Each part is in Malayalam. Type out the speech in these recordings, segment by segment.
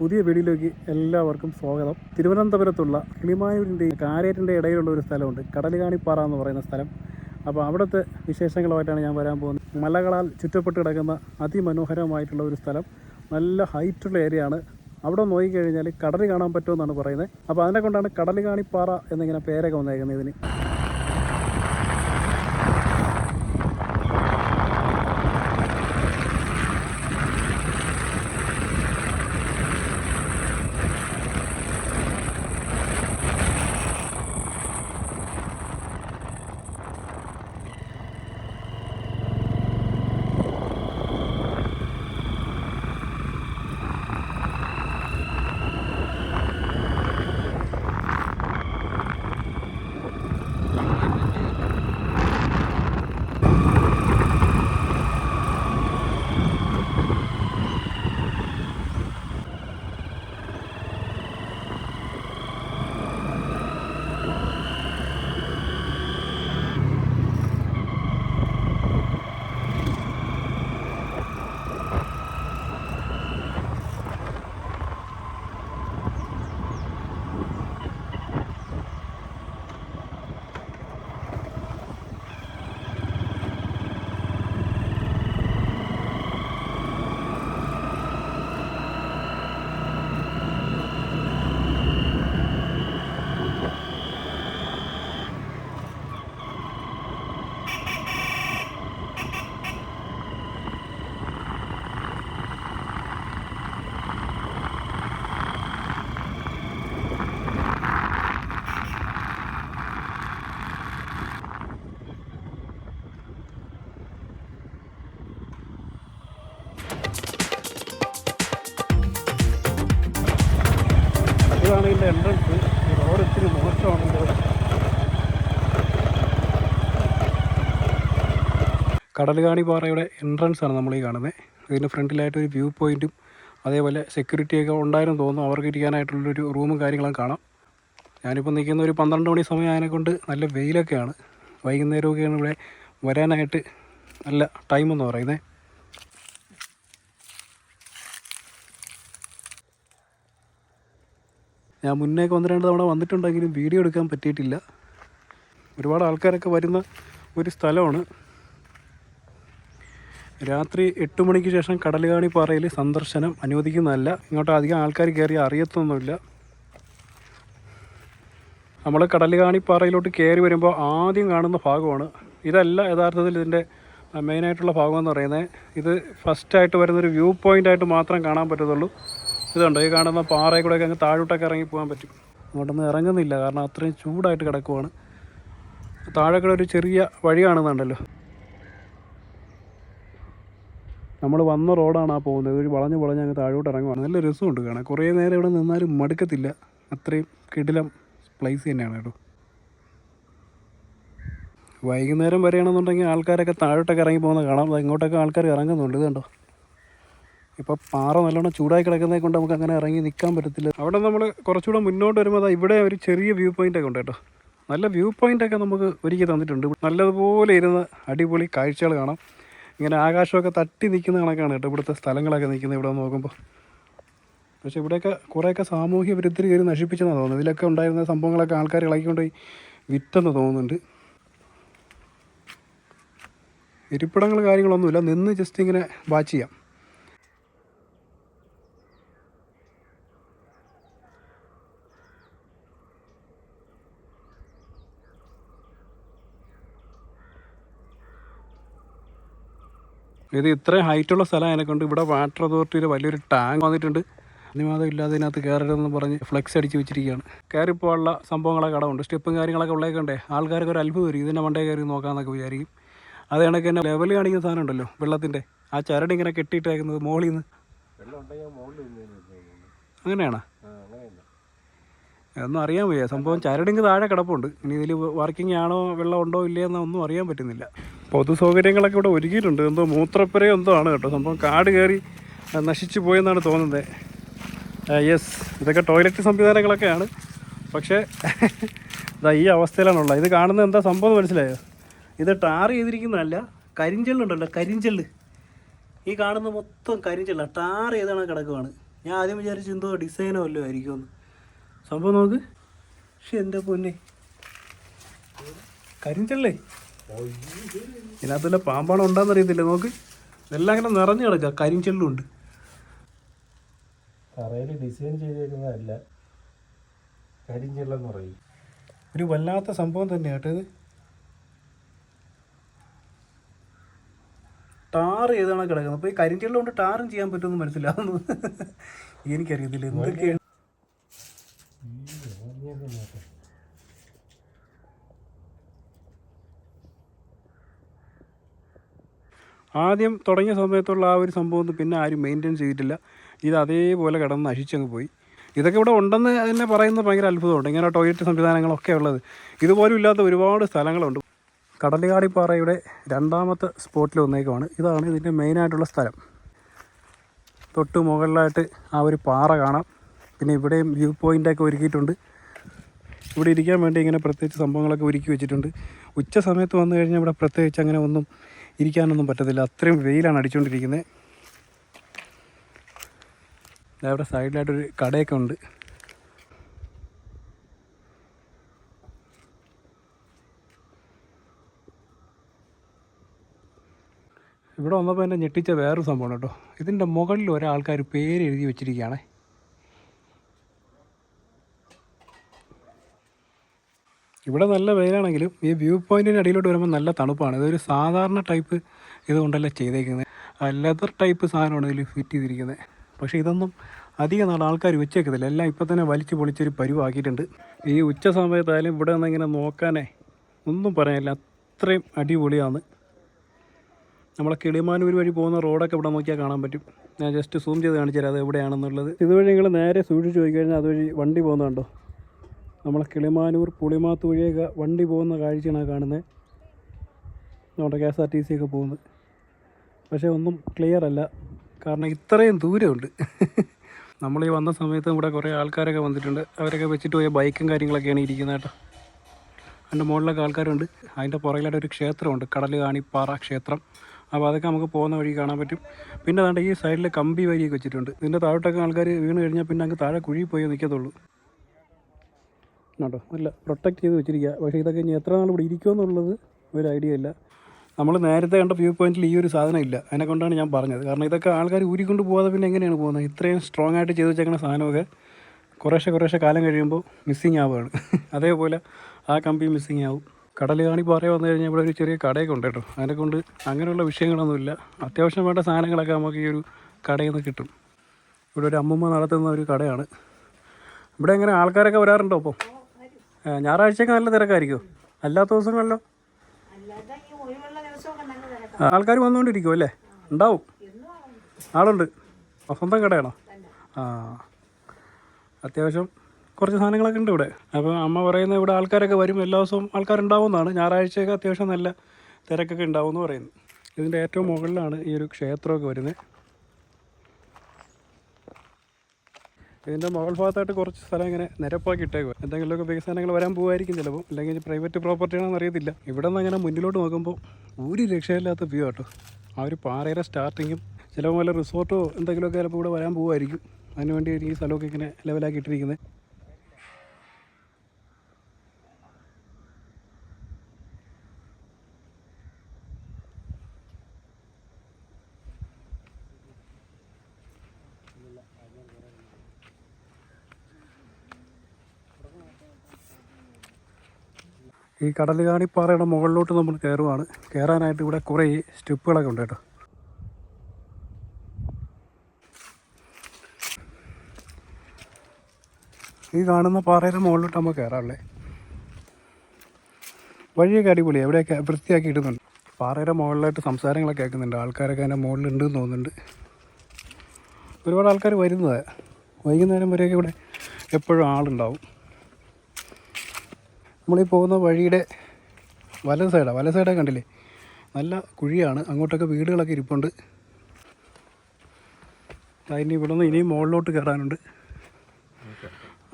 പുതിയ വീഡിയോയിലേക്ക് എല്ലാവർക്കും സ്വാഗതം. തിരുവനന്തപുരത്തുള്ള കിളിമായൂരിന്റെയും കാരേറ്റിന്റെ ഇടയിലുള്ള ഒരു സ്ഥലമുണ്ട്. കടലുകാണിപ്പാറ എന്ന് പറയുന്ന സ്ഥലം. അപ്പോൾ അവിടുത്തെ വിശേഷങ്ങളുമായിട്ടാണ് ഞാൻ വരാൻ പോകുന്നത്. മലകളാൽ ചുറ്റപ്പെട്ട് കിടക്കുന്ന അതിമനോഹരമായിട്ടുള്ള ഒരു സ്ഥലം. നല്ല ഹൈറ്റുള്ള ഏരിയ ആണ് അവിടെ നോക്കിക്കഴിഞ്ഞാൽ കടൽ കാണാൻ പറ്റുമെന്നാണ് പറയുന്നത്. അപ്പോൾ അതിനെ കൊണ്ടാണ് കടലുകാണിപ്പാറ എന്നിങ്ങനെ പേരൊക്കെ വന്നേക്കുന്നത് ഇതിന്. കടലുകാണി പാറയുടെ എൻട്രൻസ് ആണ് നമ്മൾ ഈ കാണുന്നത് ഇതിന്റെ ഫ്രണ്ടിലായിട്ട് ഒരു വ്യൂ പോയിന്റും അതേപോലെ സെക്യൂരിറ്റിയൊക്കെ ഉണ്ടായിരുന്നു തോന്നുന്നു. അവർക്ക് ഇരിക്കാനായിട്ടുള്ളൊരു റൂമും കാര്യങ്ങളും കാണാം. ഞാനിപ്പോൾ നിൽക്കുന്ന ഒരു പന്ത്രണ്ട് മണി സമയം അതിനെക്കൊണ്ട് നല്ല വെയിലൊക്കെയാണ്. വൈകുന്നേരമൊക്കെയാണ് ഇവിടെ വരാനായിട്ട് നല്ല ടൈമെന്ന് പറയുന്നത് ഞാൻ മുന്നേക്ക് ഒന്ന് രണ്ട് തവണ വന്നിട്ടുണ്ടെങ്കിലും വീഡിയോ എടുക്കാൻ പറ്റിയിട്ടില്ല. ഒരുപാട് ആൾക്കാരൊക്കെ വരുന്ന ഒരു സ്ഥലമാണ്. രാത്രി എട്ട് മണിക്ക് ശേഷം കടലുകാണി പാറയിൽ സന്ദർശനം അനുവദിക്കുന്നതല്ല. ഇങ്ങോട്ട് അധികം ആൾക്കാർ കയറി അറിയത്തൊന്നുമില്ല. നമ്മൾ കടലുകാണി പാറയിലോട്ട് കയറി വരുമ്പോൾ ആദ്യം കാണുന്ന ഭാഗമാണ്. ഇതല്ല യഥാർത്ഥത്തിൽ ഇതിന്റെ മെയിനായിട്ടുള്ള ഭാഗം എന്ന് പറയുന്നത്. ഇത് ഫസ്റ്റായിട്ട് വരുന്നൊരു വ്യൂ പോയിന്റ് ആയിട്ട് മാത്രം കാണാൻ പറ്റത്തുള്ളൂ. ഇതുണ്ട് ഈ കാണുന്ന പാറയിൽ കൂടെയൊക്കെ അങ്ങ് താഴോട്ടൊക്കെ ഇറങ്ങി പോകാൻ പറ്റും. അങ്ങോട്ടൊന്നും ഇറങ്ങുന്നില്ല. കാരണം അത്രയും ചൂടായിട്ട് കിടക്കുവാണ്. താഴെ കൂടെ ഒരു ചെറിയ വഴി കാണുന്നുണ്ടല്ലോ നമ്മൾ വന്ന റോഡാണ് ആ പോകുന്നത്. ഒരു വളഞ്ഞ് വളഞ്ഞ് അങ്ങ് താഴോട്ട് ഇറങ്ങുവാണ്. നല്ല രസമുണ്ട് കാണാൻ. കുറേ നേരം ഇവിടെ നിന്നാലും മടുക്കത്തില്ല. അത്രയും കിടിലം പ്ലേസ് തന്നെയാണ് കേട്ടോ. വൈകുന്നേരം വരെയാണെന്നുണ്ടെങ്കിൽ ആൾക്കാരൊക്കെ താഴോട്ടൊക്കെ ഇറങ്ങി പോകുന്നത് കാണാം. ഇങ്ങോട്ടൊക്കെ ആൾക്കാർ ഇറങ്ങുന്നുണ്ട്. ഇത് കണ്ടോ? ഇപ്പോൾ പാറ നല്ലോണം ചൂടായി കിടക്കുന്നത് കൊണ്ട് നമുക്ക് അങ്ങനെ ഇറങ്ങി നിൽക്കാൻ പറ്റത്തില്ല. അവിടെ നമ്മൾ കുറച്ചുകൂടെ മുന്നോട്ട് വരുമ്പോൾ അതാ ഇവിടെ ഒരു ചെറിയ വ്യൂ പോയിന്റൊക്കെ ഉണ്ട് കേട്ടോ. നല്ല വ്യൂ പോയിന്റൊക്കെ നമുക്ക് ഒരുക്കി തന്നിട്ടുണ്ട്. നല്ലതുപോലെ ഇരുന്ന് അടിപൊളി കാഴ്ചകൾ കാണാം. ഇങ്ങനെ ആകാശമൊക്കെ തട്ടി നിൽക്കുന്ന കണക്കാണ് കേട്ടോ ഇവിടുത്തെ സ്ഥലങ്ങളൊക്കെ നിൽക്കുന്നത് ഇവിടെ നോക്കുമ്പോൾ പക്ഷേ ഇവിടെയൊക്കെ കുറേയൊക്കെ സാമൂഹ്യ വിരുദ്ധർ കയറി നശിപ്പിച്ചെന്നാണ് തോന്നുന്നത്. ഇതിലൊക്കെ ഉണ്ടായിരുന്ന സംഭവങ്ങളൊക്കെ ആൾക്കാർ ഇളക്കിക്കൊണ്ടുപോയി വിറ്റെന്ന് തോന്നുന്നുണ്ട്. ഇരിപ്പിടങ്ങൾ കാര്യങ്ങളൊന്നുമില്ല. നിന്ന് ജസ്റ്റ് ഇങ്ങനെ വാച്ച് ചെയ്യാം. ഇത് ഇത്രയും ഹൈറ്റുള്ള സ്ഥലം അതിനെക്കൊണ്ട് ഇവിടെ വാട്ടർ അതോറിറ്റിയിൽ വലിയൊരു ടാങ്ക് വന്നിട്ടുണ്ട്. അനുവാദം ഇല്ലാതെ ഇതിനകത്ത് കയറരുതെന്ന് പറഞ്ഞ് ഫ്ലെക്സ് അടിച്ച് വെച്ചിരിക്കുകയാണ്. കയറിപ്പോയുള്ള സംഭവങ്ങളൊക്കെ കടമുണ്ട് സ്റ്റെപ്പും കാര്യങ്ങളൊക്കെ ഉള്ളേക്കണ്ടേ ആൾക്കാർക്ക് ഒരു അത്ഭുതം വരും. ഇതിന്റെ മണ്ടേ കയറി നോക്കാമെന്നൊക്കെ വിചാരിക്കും. അത് കണക്ക് തന്നെ ലെവൽ കാണിക്കുന്ന സാധനം ഉണ്ടല്ലോ വെള്ളത്തിന്റെ ആ ചരട് ഇങ്ങനെ കെട്ടിയിട്ടേക്കുന്നത് മോളിൽ നിന്ന് അങ്ങനെയാണോ? ഒന്നും അറിയാൻ വയ്യ. സംഭവം ചരടിങ് താഴെ കിടപ്പുണ്ട്. ഇനി ഇതിൽ വർക്കിംഗ് ആണോ വെള്ളം ഉണ്ടോ ഇല്ലയെന്നോ ഒന്നും അറിയാൻ പറ്റുന്നില്ല. പൊതു സൗകര്യങ്ങളൊക്കെ ഇവിടെ ഒരുക്കിയിട്ടുണ്ട്. എന്തോ മൂത്രപ്പുരയോ എന്തോ ആണ് കേട്ടോ. സംഭവം കാട് കയറി നശിച്ച് പോയെന്നാണ് തോന്നുന്നത് യെസ് ഇതൊക്കെ ടോയ്ലറ്റ് സംവിധാനങ്ങളൊക്കെയാണ്. പക്ഷേ ഇതാ ഈ അവസ്ഥയിലാണുള്ളത് ഇത് കാണുന്നത് എന്താ സംഭവം മനസ്സിലായോ? ഇത് ടാർ ചെയ്തിരിക്കുന്നതല്ല കരിഞ്ചെല്ലുണ്ടല്ലോ കരിഞ്ചെല്ല് ഈ കാണുന്ന മൊത്തം കരിഞ്ചെള്ള. ടാർ ചെയ്താണ് കിടക്കുവാണ്. ഞാൻ ആദ്യം വിചാരിച്ചു എന്തോ ഡിസൈനോ അല്ലോ ആയിരിക്കുമെന്ന്. സംഭവം നോക്ക്. പക്ഷെ എന്റെ പൊന്നെ. കരിഞ്ചല്ലേ ഇതിനകത്തുള്ള പാമ്പാണ് ഉണ്ടാന്ന് അറിയത്തില്ല നോക്ക്. ഇതെല്ലാം അങ്ങനെ നിറഞ്ഞു കിടക്കുക കരിഞ്ചെല്ലും ഉണ്ട് തറയിൽ ഡിസൈൻ ചെയ്തേക്കുന്നതല്ല കരിഞ്ചെല്ലെന്ന് പറയും. ഒരു വല്ലാത്ത സംഭവം തന്നെയാട്ടോ ഇത്. ടാർ ചെയ്താണ് കിടക്കുന്നത്? അപ്പോൾ ഈ കരിഞ്ചെള്ളം കൊണ്ട് ടാറും ചെയ്യാൻ പറ്റുമെന്ന് മനസ്സിലാവുന്നു. എനിക്കറിയത്തില്ല എന്തൊക്കെയാണ്? ആദ്യം തുടങ്ങിയ സമയത്തുള്ള ആ ഒരു സംഭവം പിന്നെ ആരും മെയിന്റെയിൻ ചെയ്തിട്ടില്ല. ഇത് അതേപോലെ കിടന്ന് നശിച്ചങ്ങ് പോയി. ഇതൊക്കെ ഇവിടെ ഉണ്ടെന്ന് തന്നെ പറയുന്നത് ഭയങ്കര അത്ഭുതമുണ്ട്. ഇങ്ങനെ ടോയ്ലറ്റ് സംവിധാനങ്ങളൊക്കെ ഉള്ളത്. ഇതുപോലും ഇല്ലാത്ത ഒരുപാട് സ്ഥലങ്ങളുണ്ട്. കടലുകാടിപ്പാറയുടെ രണ്ടാമത്തെ സ്പോട്ടിൽ വന്നേക്കുമാണ് ഇതാണ് ഇതിന്റെ മെയിനായിട്ടുള്ള സ്ഥലം. തൊട്ട് മുകളിലായിട്ട് ആ ഒരു പാറ കാണാം. പിന്നെ ഇവിടെയും വ്യൂ പോയിന്റൊക്കെ ഒരുക്കിയിട്ടുണ്ട്. ഇവിടെ ഇരിക്കാൻ വേണ്ടി ഇങ്ങനെ പ്രത്യേകിച്ച് സംഭവങ്ങളൊക്കെ ഒരുക്കി വെച്ചിട്ടുണ്ട്. ഉച്ച സമയത്ത് വന്നു കഴിഞ്ഞാൽ ഇവിടെ പ്രത്യേകിച്ച് അങ്ങനെ ഒന്നും ഇരിക്കാനൊന്നും പറ്റത്തില്ല. അത്രയും വെയിലാണ് അടിച്ചുകൊണ്ടിരിക്കുന്നത്. അവിടെ സൈഡിലായിട്ടൊരു കടയൊക്കെ ഉണ്ട്. ഇവിടെ വന്നപ്പോൾ എന്നെ ഞെട്ടിച്ച വേറൊരു സംഭവമാണ് കേട്ടോ. ഇതിന്റെ മുകളിൽ ഒരാൾക്കാർ പേര് എഴുതി വെച്ചിരിക്കുകയാണേ. ഇവിടെ നല്ല വെയിലാണെങ്കിലും ഈ വ്യൂ പോയിന്റിന് അടിയിലോട്ട് വരുമ്പോൾ നല്ല തണുപ്പാണ്. ഇതൊരു സാധാരണ ടൈപ്പ് ഇതുകൊണ്ടല്ല ചെയ്തേക്കുന്നത് ലെതർ ടൈപ്പ് സാധനമാണ് ഇതിൽ ഫിറ്റ് ചെയ്തിരിക്കുന്നത് പക്ഷേ ഇതൊന്നും അധികം നാൾ ആൾക്കാർ വെച്ചേക്കത്തില്ല. എല്ലാം ഇപ്പം തന്നെ വലിച്ചു പൊളിച്ചൊരു പരുവാക്കിയിട്ടുണ്ട്. ഈ ഉച്ച സമയത്തായാലും ഇവിടെ നിന്ന് ഇങ്ങനെ നോക്കാനേ ഒന്നും പറയാനില്ല. അത്രയും അടിപൊളിയാണ്. നമ്മളെ കിളിമാനൂർ വഴി പോകുന്ന റോഡൊക്കെ ഇവിടെ നോക്കിയാൽ കാണാൻ പറ്റും. ഞാൻ ജസ്റ്റ് സൂം ചെയ്ത് കാണിച്ചു തരാം അത് എവിടെയാണെന്നുള്ളത്. ഇതുവഴി നിങ്ങൾ നേരെ സൂക്ഷിച്ച് പോയി കഴിഞ്ഞാൽ അതുവഴി വണ്ടി പോകുന്നുണ്ടോ? നമ്മളെ കിളിമാനൂർ പുളിമാത്ത് വഴിയൊക്കെ വണ്ടി പോകുന്ന കാഴ്ചയാണ് കാണുന്നത്. നമ്മുടെ K S R T C ഒക്കെ പോകുന്നത്. പക്ഷേ ഒന്നും ക്ലിയർ അല്ല. കാരണം ഇത്രയും ദൂരമുണ്ട്. നമ്മൾ ഈ വന്ന സമയത്ത് ഇവിടെ കുറേ ആൾക്കാരൊക്കെ വന്നിട്ടുണ്ട്. അവരൊക്കെ വെച്ചിട്ട് പോയ ബൈക്കും കാര്യങ്ങളൊക്കെയാണ് ഇരിക്കുന്നത് കേട്ടോ. അതിന്റെ മുകളിലൊക്കെ ആൾക്കാരുണ്ട്. അതിന്റെ പുറകിലായിട്ട് ഒരു ക്ഷേത്രമുണ്ട്. കടൽ കാണിപ്പാറ ക്ഷേത്രം. അപ്പോൾ അതൊക്കെ നമുക്ക് പോകുന്ന വഴി കാണാൻ പറ്റും. പിന്നെ അതാണ്ട് ഈ സൈഡിൽ കമ്പി വരിയൊക്കെ വെച്ചിട്ടുണ്ട്. ഇതിന്റെ താഴോട്ടൊക്കെ ആൾക്കാർ വീണ് കഴിഞ്ഞാൽ പിന്നെ അങ്ങ് താഴെ കുഴി പോയി നിൽക്കത്തുള്ളൂ. കേട്ടോ നല്ല പ്രൊട്ടക്റ്റ് ചെയ്ത് വെച്ചിരിക്കുക പക്ഷേ ഇതൊക്കെ ഇനി എത്ര നാൾ ഇവിടെ ഇരിക്കുമെന്നുള്ളത് ഒരു ഐഡിയ ഇല്ല. നമ്മൾ നേരത്തെ കണ്ട വ്യൂ പോയിന്റിൽ ഈ ഒരു സാധനം ഇല്ല. അതിനെ കൊണ്ടാണ് ഞാൻ പറഞ്ഞത്. കാരണം ഇതൊക്കെ ആൾക്കാർ ഊരിക്കൊണ്ട് പോകാതെ പിന്നെ എങ്ങനെയാണ് പോകുന്നത്? ഇത്രയും സ്ട്രോങ് ആയിട്ട് ചെയ്ത് വെച്ചേക്കുന്ന സാധനമൊക്കെ കുറേശ്ശെ കുറേശ്ശെ കാലം കഴിയുമ്പോൾ മിസ്സിങ് ആവുകയാണ്. അതേപോലെ ആ കമ്പി മിസ്സിങ് ആവും. കടൽ കാണി പാറ വന്നു കഴിഞ്ഞാൽ ഇവിടെ ഒരു ചെറിയ കടയൊക്കെ ഉണ്ട് കേട്ടോ. അതിനെ കൊണ്ട് അങ്ങനെയുള്ള വിഷയങ്ങളൊന്നുമില്ല. അത്യാവശ്യം വേണ്ട സാധനങ്ങളൊക്കെ നമുക്ക് ഈ ഒരു കടയിൽ നിന്ന് കിട്ടും. ഇവിടെ ഒരു അമ്മമ്മ നടത്തുന്ന ഒരു കടയാണ്. ഇവിടെ എങ്ങനെ ആൾക്കാരൊക്കെ വരാറുണ്ടോ അപ്പോൾ ഞായറാഴ്ചയൊക്കെ നല്ല തിരക്കായിരിക്കുമോ അല്ലാത്ത ദിവസങ്ങളിലോ? ആൾക്കാർ വന്നുകൊണ്ടിരിക്കും അല്ലേ? ഉണ്ടാവും. ആളുണ്ട്. സ്വന്തം കടയാണോ? ആ. അത്യാവശ്യം കുറച്ച് സാധനങ്ങളൊക്കെ ഉണ്ട് ഇവിടെ. അപ്പോൾ അമ്മ പറയുന്ന ഇവിടെ ആൾക്കാരൊക്കെ വരും. എല്ലാ ദിവസവും ആൾക്കാരുണ്ടാവുമെന്നാണ്. ഞായറാഴ്ചയൊക്കെ അത്യാവശ്യം നല്ല തിരക്കൊക്കെ ഉണ്ടാവും എന്ന് പറയുന്നു. ഇതിന്റെ ഏറ്റവും മുകളിലാണ് ഈ ഒരു ക്ഷേത്രമൊക്കെ വരുന്നത്. ഇതിന്റെ മുകൾ ഭാഗത്തായിട്ട് കുറച്ച് സ്ഥലം ഇങ്ങനെ നിരപ്പാക്കി ഇട്ടേക്കുക എന്തെങ്കിലുമൊക്കെ വികസനങ്ങൾ വരാൻ പോകുമായിരിക്കും ചിലപ്പോൾ. അല്ലെങ്കിൽ പ്രൈവറ്റ് പ്രോപ്പർട്ടി ആണെന്ന് അറിയത്തില്ല. ഇവിടെ നിന്ന് അങ്ങനെ മുന്നിലോട്ട് നോക്കുമ്പോൾ ഒരു രക്ഷയില്ലാത്ത വ്യൂ കേട്ടോ ആ ഒരു പാറയുടെ സ്റ്റാർട്ടിങ്ങും ചിലപ്പോൾ വല്ല റിസോർട്ടോ എന്തെങ്കിലുമൊക്കെ ചിലപ്പോൾ ഇവിടെ വരാൻ പോകുമായിരിക്കും അതിനുവേണ്ടി ഈ സ്ഥലമൊക്കെ ഇങ്ങനെ ലെവലാക്കി ഇട്ടിരിക്കുന്നത്. ഈ കടലുകാണിപ്പാറയുടെ മുകളിലോട്ട് നമ്മൾ കയറുവാണ്. കയറാനായിട്ട് ഇവിടെ കുറേ സ്റ്റെപ്പുകളൊക്കെ ഉണ്ട് കേട്ടോ. ഈ കാണുന്ന പാറയുടെ മുകളിലോട്ട് നമ്മൾ കയറാറുള്ളേ വഴിയൊക്കെ അടിപൊളി എവിടെയൊക്കെ വൃത്തിയാക്കി ഇടുന്നുണ്ട്. പാറയുടെ മുകളിലായിട്ട് സംസാരങ്ങളൊക്കെ കേൾക്കുന്നുണ്ട്. ആൾക്കാരൊക്കെ അതിന്റെ മുകളിലുണ്ട് എന്ന് തോന്നുന്നുണ്ട്. ഒരുപാട് ആൾക്കാർ വരുന്നത്. വൈകുന്നേരം വരെയൊക്കെ ഇവിടെ എപ്പോഴും ആളുണ്ടാവും. നമ്മളീ പോകുന്ന വഴിയുടെ വല സൈഡാണ് വല സൈഡാണ് കണ്ടില്ലേ? നല്ല കുഴിയാണ്. അങ്ങോട്ടൊക്കെ വീടുകളൊക്കെ ഇരിപ്പുണ്ട്. അതിന് ഇവിടെ നിന്ന് ഇനിയും മുകളിലോട്ട് കയറാനുണ്ട്.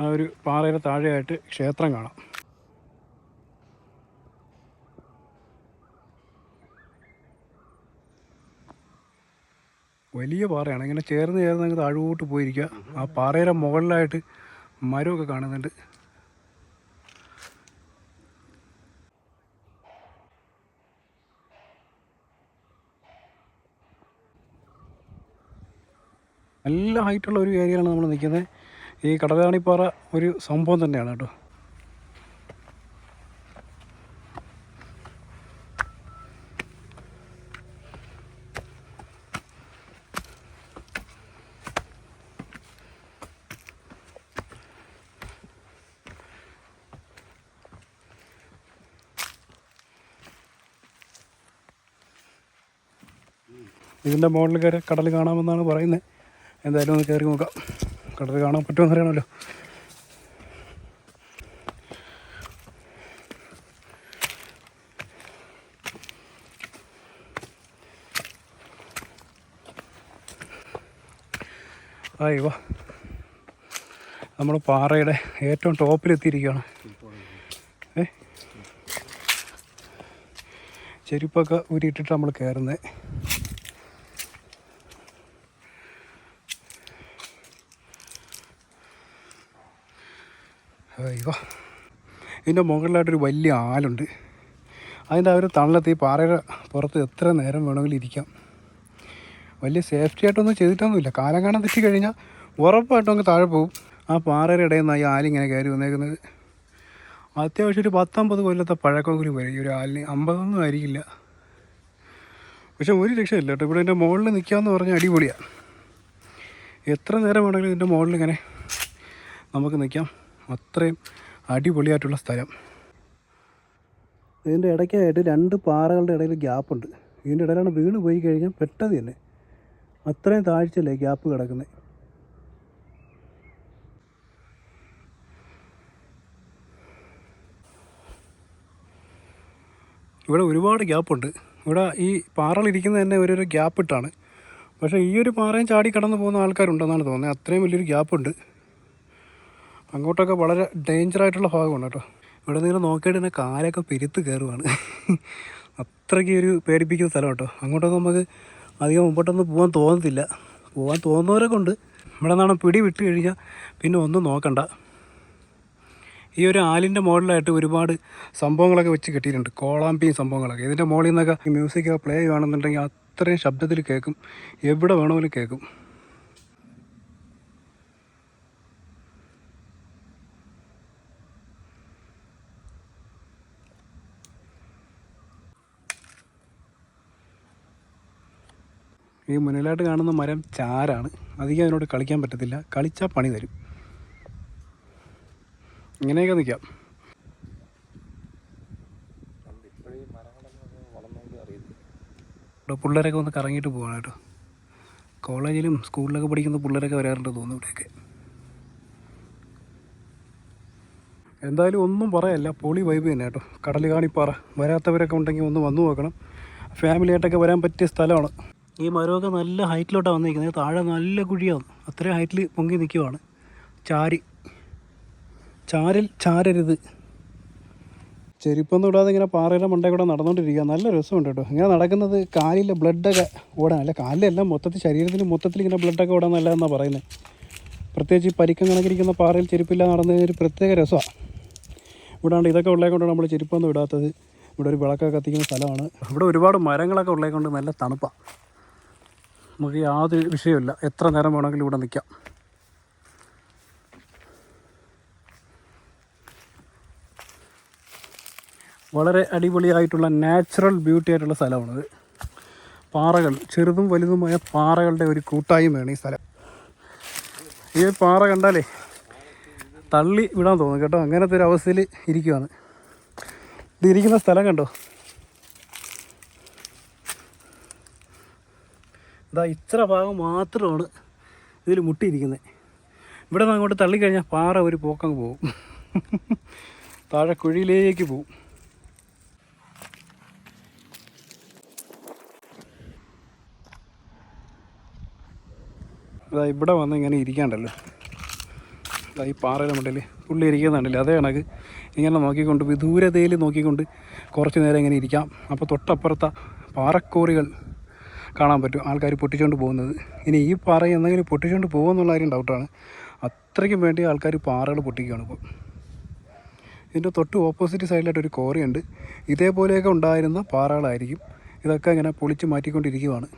ആ ഒരു പാറയുടെ താഴെയായിട്ട് ക്ഷേത്രം കാണാം. വലിയ പാറയാണ്. ഇങ്ങനെ ചേർന്ന് ചേർന്ന് അങ്ങ് താഴോട്ട് പോയിരിക്കുക. ആ പാറയുടെ മുകളിലായിട്ട് മരമൊക്കെ കാണുന്നുണ്ട്. നല്ല ഹൈറ്റുള്ള ഒരു ഏരിയയിലാണ് നമ്മൾ നിൽക്കുന്നത്. ഈ കടലാണിപ്പാറ ഒരു സംഭവം തന്നെയാണ് കേട്ടോ. ഇതിന്റെ മുകളിൽ കയറി കടൽ കാണാമെന്നാണ് പറയുന്നത്. എന്തായാലും ഒന്ന് കയറി നോക്കാം. കടൽ കാണാൻ പറ്റുമെന്ന് അറിയണമല്ലോ വാ. നമ്മൾ പാറയുടെ ഏറ്റവും ടോപ്പിലെത്തിയിരിക്കുകയാണ് ഏ? ചെരുപ്പൊക്കെ ഊരിയിട്ടിട്ട് നമ്മൾ കയറുന്നത് ഇതിന്റെ മുകളിലായിട്ടൊരു വലിയ ആലുണ്ട്. അതിന്റെ ആ ഒരു തണലത്ത് ഈ പാറയുടെ പുറത്ത് എത്ര നേരം വേണമെങ്കിലും ഇരിക്കാം. വലിയ സേഫ്റ്റി ആയിട്ടൊന്നും ചെയ്തിട്ടൊന്നുമില്ല. കാലം കാണാൻ തെറ്റി കഴിഞ്ഞാൽ ഉറപ്പായിട്ടും അങ്ങ് താഴെ പോകും. ആ പാറയുടെ ഇടയിൽ നിന്നാണ് ഈ ആലിങ്ങനെ കയറി വന്നേക്കുന്നത്. അത്യാവശ്യം ഒരു പത്തൊമ്പത് കൊല്ലത്തെ പഴക്കമെങ്കിലും വരും ഈ ഒരു ആലിന്. അമ്പതൊന്നും ആയിരിക്കില്ല. പക്ഷെ ഒരു രക്ഷയില്ല കേട്ടോ. ഇവിടെ എന്റെ മുകളിൽ നിൽക്കാമെന്ന് പറഞ്ഞാൽ അടിപൊളിയാണ് എത്ര നേരം വേണമെങ്കിലും ഇതിന്റെ മുകളിൽ ഇങ്ങനെ നമുക്ക് നിൽക്കാം. അത്രയും അടിപൊളിയായിട്ടുള്ള സ്ഥലം. ഇതിന്റെ ഇടയ്ക്കായിട്ട് രണ്ട് പാറകളുടെ ഇടയിൽ ഗ്യാപ്പുണ്ട്. ഇതിന്റെ ഇടയിലാണ് വീണ് പോയി കഴിഞ്ഞാൽ പെട്ടത് തന്നെ അത്രയും താഴ്ചയല്ലേ ഗ്യാപ്പ് കിടക്കുന്നത്? ഇവിടെ ഒരുപാട് ഗ്യാപ്പുണ്ട്. ഇവിടെ ഈ പാറകളിരിക്കുന്നത് തന്നെ ഒരു ഗ്യാപ്പ് ഇട്ടാണ്. പക്ഷേ ഈ ഒരു പാറയും ചാടി കടന്നു പോകുന്ന ആൾക്കാരുണ്ടെന്നാണ് തോന്നുന്നത്. അത്രയും വലിയൊരു ഗ്യാപ്പുണ്ട്. അങ്ങോട്ടൊക്കെ വളരെ ഡേഞ്ചറായിട്ടുള്ള ഭാഗമാണ് കേട്ടോ. ഇവിടെ നിങ്ങൾ നോക്കിയിട്ട് തന്നെ കാലൊക്കെ പെരുത്ത് കയറുവാണ്. അത്രയ്ക്ക് ഒരു പേടിപ്പിക്കുന്ന സ്ഥലം കേട്ടോ. അങ്ങോട്ടൊക്കെ നമുക്ക് അധികം മുമ്പോട്ടൊന്നും പോകാൻ തോന്നത്തില്ല. പോകാൻ തോന്നുന്നവരൊക്കെ ഉണ്ട്. ഇവിടെ നിന്നാണ് പിടി വിട്ട് കഴിഞ്ഞാൽ പിന്നെ ഒന്നും നോക്കണ്ട. ഈ ഒരു ആലിന്റെ മോഡലായിട്ട് ഒരുപാട് സംഭവങ്ങളൊക്കെ വെച്ച് കെട്ടിയിട്ടുണ്ട്. കോളാമ്പിയും സംഭവങ്ങളൊക്കെ. ഇതിന്റെ മുകളിൽ നിന്നൊക്കെ മ്യൂസിക് പ്ലേ ചെയ്യുകയാണെന്നുണ്ടെങ്കിൽ അത്രയും ശബ്ദത്തിൽ കേൾക്കും. എവിടെ വേണമെങ്കിലും കേൾക്കും. ഈ മുന്നിലായിട്ട് കാണുന്ന മരം ചാരാണ്. അധികം അതിനോട് കളിക്കാൻ പറ്റത്തില്ല. കളിച്ചാൽ പണി തരും. ഇങ്ങനെയൊക്കെ നിൽക്കാം ഇവിടെ പിള്ളേരൊക്കെ ഒന്ന് കറങ്ങിയിട്ട് പോകണം കേട്ടോ. കോളേജിലും സ്കൂളിലൊക്കെ പഠിക്കുന്ന പിള്ളേരൊക്കെ വരാറുണ്ട് തോന്നുന്നു ഇവിടെയൊക്കെ. എന്തായാലും ഒന്നും പറയല്ല. പൊളി വൈബ് തന്നെ കേട്ടോ. കടൽ കാണിപ്പാറ. വരാത്തവരൊക്കെ ഉണ്ടെങ്കിൽ ഒന്ന് വന്നു നോക്കണം. ഫാമിലിയായിട്ടൊക്കെ വരാൻ പറ്റിയ സ്ഥലമാണ്. ഈ മരമൊക്കെ നല്ല ഹൈറ്റിലോട്ടാണ് വന്നിരിക്കുന്നത്. താഴെ നല്ല കുഴിയാണ്. അത്രയും ഹൈറ്റിൽ പൊങ്ങി നിൽക്കുവാണ് ചാരി. ചാരിൽ ചാരരുത്. ചെരുപ്പൊന്നും ഇടാതെ ഇങ്ങനെ പാറയുടെ മണ്ടേ കൂടെ നടന്നുകൊണ്ടിരിക്കുക. നല്ല രസമുണ്ട് കേട്ടോ. ഇങ്ങനെ നടക്കുന്നത് കാലിലെ ബ്ലഡൊക്കെ ഓടാൻ അല്ല കാലിലെല്ലാം മൊത്തത്തിൽ ശരീരത്തിന് മൊത്തത്തിൽ ഇങ്ങനെ ബ്ലഡൊക്കെ ഓടാൻ നല്ലതെന്നാണ് പറയുന്നത് പ്രത്യേകിച്ച് ഈ പരിക്കം കണക്കിരിക്കുന്ന പാറയിൽ ചെരുപ്പില്ല നടന്നതിന് ഒരു പ്രത്യേക രസമാണ് ഇവിടാണ്ട് ഇതൊക്കെ ഉള്ളത് കൊണ്ടാണ് നമ്മൾ ചെരുപ്പൊന്നും ഇടാത്തത്. ഇവിടെ ഒരു വിളക്കൊക്കെ കത്തിക്കുന്ന സ്ഥലമാണ്. ഇവിടെ ഒരുപാട് മരങ്ങളൊക്കെ ഉള്ളത് കൊണ്ട് നല്ല തണുപ്പാണ് നമുക്ക് യാതൊരു വിഷയമില്ല എത്ര നേരം വേണമെങ്കിലും ഇവിടെ നിൽക്കാം. വളരെ അടിപൊളിയായിട്ടുള്ള നാച്ചുറൽ ബ്യൂട്ടി ആയിട്ടുള്ള സ്ഥലമാണിത്. പാറകൾ ചെറുതും വലുതുമായ പാറകളുടെ ഒരു കൂട്ടായ്മയാണ് ഈ സ്ഥലം. ഈ പാറ കണ്ടാലേ തള്ളി വിടാൻ തോന്നും കേട്ടോ. അങ്ങനത്തെ ഒരു അവസ്ഥയിൽ ഇരിക്കുവാണ്. ഇത് ഇരിക്കുന്ന സ്ഥലം കണ്ടോ? ഇതാ ഇത്ര ഭാഗം മാത്രമാണ് ഇതിൽ മുട്ടിയിരിക്കുന്നത്. ഇവിടെ നിന്ന് അങ്ങോട്ട് തള്ളിക്കഴിഞ്ഞാൽ പാറ ഒരു പോക്കങ്ങ് പോകും. താഴെ കുഴിയിലേക്ക് പോകും. അതാ ഇവിടെ വന്ന് ഇങ്ങനെ ഇരിക്കാണ്ടല്ലോ. അതാ ഈ പാറയുടെ മുണ്ടിൽ പുള്ളി ഇരിക്കുന്നുണ്ടല്ലോ. അതേ കണക്ക് ഇങ്ങനെ നോക്കിക്കൊണ്ട് വിദൂരതയിൽ നോക്കിക്കൊണ്ട് കുറച്ച് നേരം ഇങ്ങനെ ഇരിക്കാം. അപ്പോൾ തൊട്ടപ്പുറത്ത പാറക്കോറികൾ കാണാൻ പറ്റും. ആൾക്കാർ പൊട്ടിച്ചുകൊണ്ട് പോകുന്നത്. ഇനി ഈ പാറ എന്തെങ്കിലും പൊട്ടിച്ചുകൊണ്ട് പോകുമെന്നുള്ള കാര്യം ഡൗട്ടാണ് അത്രയ്ക്കും വേണ്ടി ആൾക്കാർ പാറകൾ പൊട്ടിക്കുകയാണ് ഇപ്പോൾ ഇതിന്റെ തൊട്ട് ഓപ്പോസിറ്റ് സൈഡിലായിട്ട് ഒരു കോറിയുണ്ട് ഇതേപോലെയൊക്കെ ഉണ്ടായിരുന്ന പാറകളായിരിക്കും. ഇതൊക്കെ ഇങ്ങനെ പൊളിച്ച് മാറ്റിക്കൊണ്ടിരിക്കുകയാണ്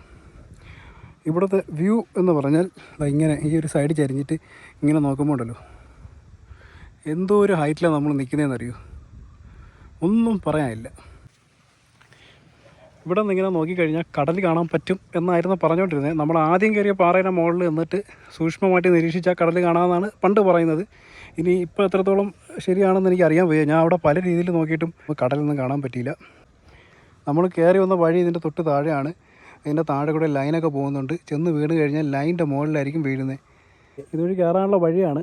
ഇവിടുത്തെ വ്യൂ എന്ന് പറഞ്ഞാൽ ഇങ്ങനെ ഈ ഒരു സൈഡ് ചരിഞ്ഞിട്ട് ഇങ്ങനെ നോക്കുമ്പോൾ ഉണ്ടല്ലോ. എന്തോ ഒരു ഹൈറ്റിലാണ് നമ്മൾ നിൽക്കുന്നതെന്നറിയോ ഒന്നും പറയാനില്ല. ഇവിടെ നിന്ന് ഇങ്ങനെ നോക്കിക്കഴിഞ്ഞാൽ കടൽ കാണാൻ പറ്റും എന്നായിരുന്നു പറഞ്ഞുകൊണ്ടിരുന്നത്. നമ്മൾ ആദ്യം കയറിയ പാറയുടെ മുകളിൽ നിന്നിട്ട് സൂക്ഷ്മമായിട്ട് നിരീക്ഷിച്ചാൽ കടൽ കാണാമെന്നാണ് പണ്ട് പറയുന്നത്. ഇനി ഇപ്പോൾ എത്രത്തോളം ശരിയാണെന്ന് എനിക്ക് അറിയാൻ വയ്യ. ഞാൻ അവിടെ പല രീതിയിൽ നോക്കിയിട്ടും കടലൊന്നും കാണാൻ പറ്റിയില്ല. നമ്മൾ കയറി വന്ന വഴി ഇതിന്റെ തൊട്ട് താഴെയാണ്. ഇതിന്റെ താഴെ കൂടെ ലൈനൊക്കെ പോകുന്നുണ്ട്. ചെന്ന് വീണ് കഴിഞ്ഞാൽ ലൈനിന്റെ മുകളിലായിരിക്കും വീഴുന്നത്. ഇതുവഴി കയറാനുള്ള വഴിയാണ്.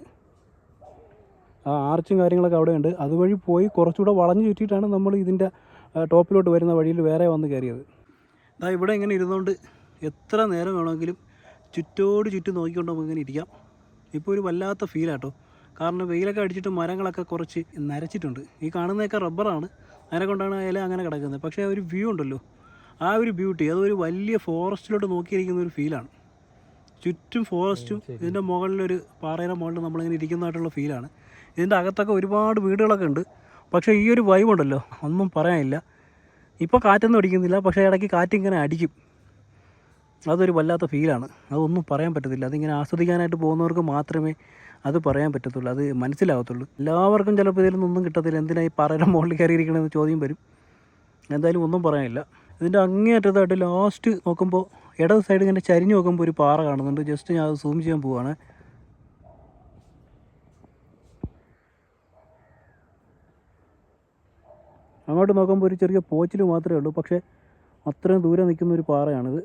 ആ ആർച്ചും കാര്യങ്ങളൊക്കെ അവിടെയുണ്ട്. അതുവഴി പോയി കുറച്ചുകൂടെ വളഞ്ഞു ചുറ്റിയിട്ടാണ് നമ്മൾ ഇതിന്റെ ടോപ്പിലോട്ട് വരുന്ന വഴിയിൽ വേറെ വന്ന് കയറിയത്. ദാ ഇവിടെ ഇങ്ങനെ ഇരുന്നുകൊണ്ട് എത്ര നേരം വേണമെങ്കിലും ചുറ്റോട് ചുറ്റും നോക്കിക്കൊണ്ട് നമുക്ക് ഇങ്ങനെ ഇരിക്കാം. ഇപ്പോൾ ഒരു വല്ലാത്ത ഫീലാട്ടോ കാരണം വെയിലൊക്കെ അടിച്ചിട്ട് മരങ്ങളൊക്കെ കുറച്ച് നരച്ചിട്ടുണ്ട്. ഈ കാണുന്നതൊക്കെ റബ്ബറാണ് അതിനെ കൊണ്ടാണ് ഇല അങ്ങനെ കിടക്കുന്നത്. പക്ഷേ ഒരു വ്യൂ ഉണ്ടല്ലോ. ആ ഒരു ബ്യൂട്ടി അതൊരു വലിയ ഫോറസ്റ്റിലോട്ട് നോക്കിയിരിക്കുന്ന ഒരു ഫീലാണ് ചുറ്റും ഫോറസ്റ്റും ഇതിന്റെ മുകളിലൊരു പാറയുടെ മുകളിൽ നമ്മളിങ്ങനെ ഇരിക്കുന്നതായിട്ടുള്ള ഫീലാണ് ഇതിന്റെ അകത്തൊക്കെ ഒരുപാട് വീടുകളൊക്കെ ഉണ്ട്. പക്ഷേ ഈ ഒരു വൈബ് ഉണ്ടല്ലോ ഒന്നും പറയാനില്ല. ഇപ്പോൾ കാറ്റൊന്നും അടിക്കുന്നില്ല പക്ഷേ ഇടയ്ക്ക് കാറ്റിങ്ങനെ അടിക്കും. അതൊരു വല്ലാത്ത ഫീലാണ് അതൊന്നും പറയാൻ പറ്റത്തില്ല. അതിങ്ങനെ ആസ്വദിക്കാനായിട്ട് പോകുന്നവർക്ക് മാത്രമേ അത് പറയാൻ പറ്റത്തുള്ളൂ. അത് മനസ്സിലാകത്തുള്ളൂ എല്ലാവർക്കും ചിലപ്പോൾ ഇതിൽ ഒന്നും കിട്ടത്തില്ല. എന്തിനാ ഈ പാറയുടെ മുകളിൽ കയറിയിരിക്കണമെന്ന് ചോദ്യം വരും. എന്തായാലും ഒന്നും പറയാനില്ല. ഇതിന്റെ അങ്ങേയറ്റത്തായിട്ട് ലാസ്റ്റ് നോക്കുമ്പോൾ ഇടത് സൈഡ് ഇങ്ങനെ ചരിഞ്ഞ് നോക്കുമ്പോൾ ഒരു പാറ കാണുന്നുണ്ട്. ജസ്റ്റ് ഞാൻ അത് സൂം ചെയ്യാൻ പോവാണ്. അങ്ങോട്ട് നോക്കുമ്പോൾ ഒരു ചെറിയ പോച്ചിൽ മാത്രമേ ഉള്ളൂ. പക്ഷേ അത്രയും ദൂരെ നിൽക്കുന്ന ഒരു പാറയാണിത്.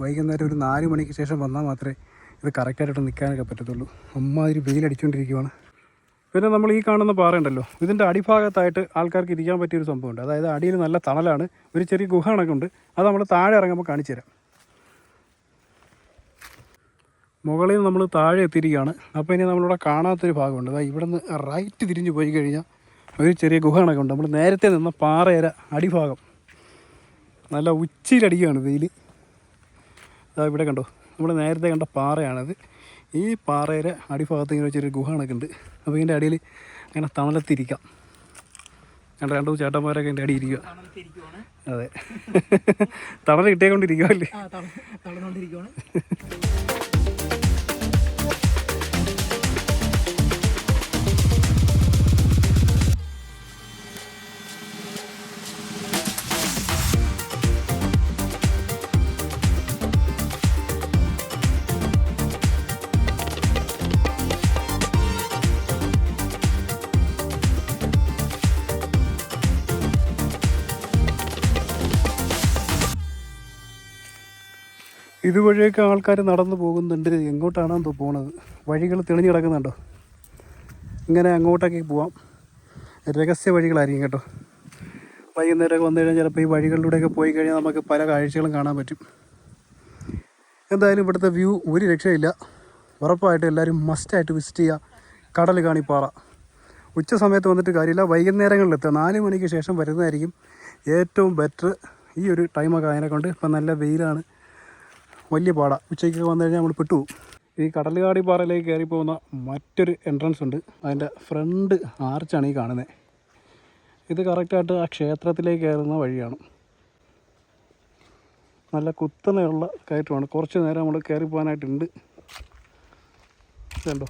വൈകുന്നേരം ഒരു നാല് മണിക്ക് ശേഷം വന്നാൽ മാത്രമേ ഇത് കറക്റ്റായിട്ട് നിൽക്കാനൊക്കെ പറ്റത്തുള്ളൂ. അമ്മാതിരി വെയിലടിച്ചുകൊണ്ടിരിക്കുവാണ്. പിന്നെ നമ്മൾ ഈ കാണുന്ന പാറ ഉണ്ടല്ലോ. ഇതിന്റെ അടിഭാഗത്തായിട്ട് ആൾക്കാർക്ക് ഇരിക്കാൻ പറ്റിയൊരു സംഭവമുണ്ട്. അതായത് അടിയിൽ നല്ല തണലാണ്. ഒരു ചെറിയ ഗുഹ കണക്കുണ്ട്. അത് നമ്മൾ താഴെ ഇറങ്ങുമ്പോൾ കാണിച്ചു തരാം. മുകളിൽ നമ്മൾ താഴെ എത്തിയിരിക്കുകയാണ്. അപ്പോൾ ഇനി നമ്മളിവിടെ കാണാത്തൊരു ഭാഗമുണ്ട്. അതായത് ഇവിടെ നിന്ന് റൈറ്റ് തിരിഞ്ഞ് പോയി കഴിഞ്ഞാൽ ഒരു ചെറിയ ഗുഹ കണക്കുണ്ട്. നമ്മൾ നേരത്തെ നിന്ന പാറയര അടിഭാഗം. നല്ല ഉച്ചയിലടിക്കുകയാണ് വെയിൽ അതാ ഇവിടെ കണ്ടോ? നമ്മൾ നേരത്തെ കണ്ട പാറയാണത്. ഈ പാറയുടെ അടിഭാഗത്ത് ഇങ്ങനെ വെച്ചൊരു ഗുഹ കണക്കുണ്ട് അപ്പോൾ ഇതിന്റെ അടിയിൽ അങ്ങനെ തണലത്തിരിക്കാം. രണ്ട് രണ്ടു ചേട്ടന്മാരൊക്കെ എന്റെ അടി ഇരിക്കുക അതെ. തണൽ കിട്ടിയേക്കൊണ്ടിരിക്കുമല്ലേ തളർന്നുകൊണ്ടിരിക്കുകയാണ് ഇതുവഴിയൊക്കെ ആൾക്കാർ നടന്നു പോകുന്നുണ്ട്. എങ്ങോട്ടാണെന്ന് പോണത്? വഴികൾ തെളിഞ്ഞു കിടക്കുന്നുണ്ടോ? ഇങ്ങനെ അങ്ങോട്ടൊക്കെ പോവാം. രഹസ്യ വഴികളായിരിക്കും കേട്ടോ. വൈകുന്നേരമൊക്കെ വന്നു കഴിഞ്ഞാൽ ചിലപ്പോൾ ഈ വഴികളിലൂടെയൊക്കെ പോയി കഴിഞ്ഞാൽ നമുക്ക് പല കാഴ്ചകളും കാണാൻ പറ്റും. എന്തായാലും ഇവിടുത്തെ വ്യൂ ഒരു രക്ഷയില്ല. ഉറപ്പായിട്ട് എല്ലാവരും മസ്റ്റായിട്ട് വിസിറ്റ് ചെയ്യുക. കടൽ കാണിപ്പാറ ഉച്ച സമയത്ത് വന്നിട്ട് കാര്യമില്ല. വൈകുന്നേരങ്ങളിലെത്തുക നാല് മണിക്ക് ശേഷം വരുന്നതായിരിക്കും ഏറ്റവും ബെറ്റർ ഈ ഒരു ടൈമൊക്കെ അതിനെ കൊണ്ട് ഇപ്പം നല്ല വെയിലാണ്. വലിയ പാടാണ് ഉച്ചയ്ക്ക് വന്നു കഴിഞ്ഞാൽ നമ്മൾ പെട്ടു ഈ കടലുകാടി പാറയിലേക്ക് കയറി പോകുന്ന മറ്റൊരു എൻട്രൻസ് ഉണ്ട്. അതിന്റെ ഫ്രണ്ട് ആർച്ചാണ് ഈ കാണുന്നത് ഇത് കറക്റ്റായിട്ട് ആ ക്ഷേത്രത്തിലേക്ക് കയറുന്ന വഴിയാണ്. നല്ല കുത്തനെയുള്ള കയറ്റമാണ്. കുറച്ച് നേരം നമ്മൾ കയറി പോകാനായിട്ടുണ്ട്. ഇതുണ്ടോ?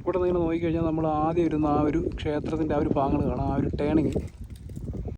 ഇവിടെ നിന്ന് നോക്കിക്കഴിഞ്ഞാൽ നമ്മൾ ആദ്യം ഇരുന്ന ആ ഒരു ക്ഷേത്രത്തിന്റെ ആ ഒരു ഭാഗങ്ങൾ കാണാം. ആ ഒരു ടേണിങ്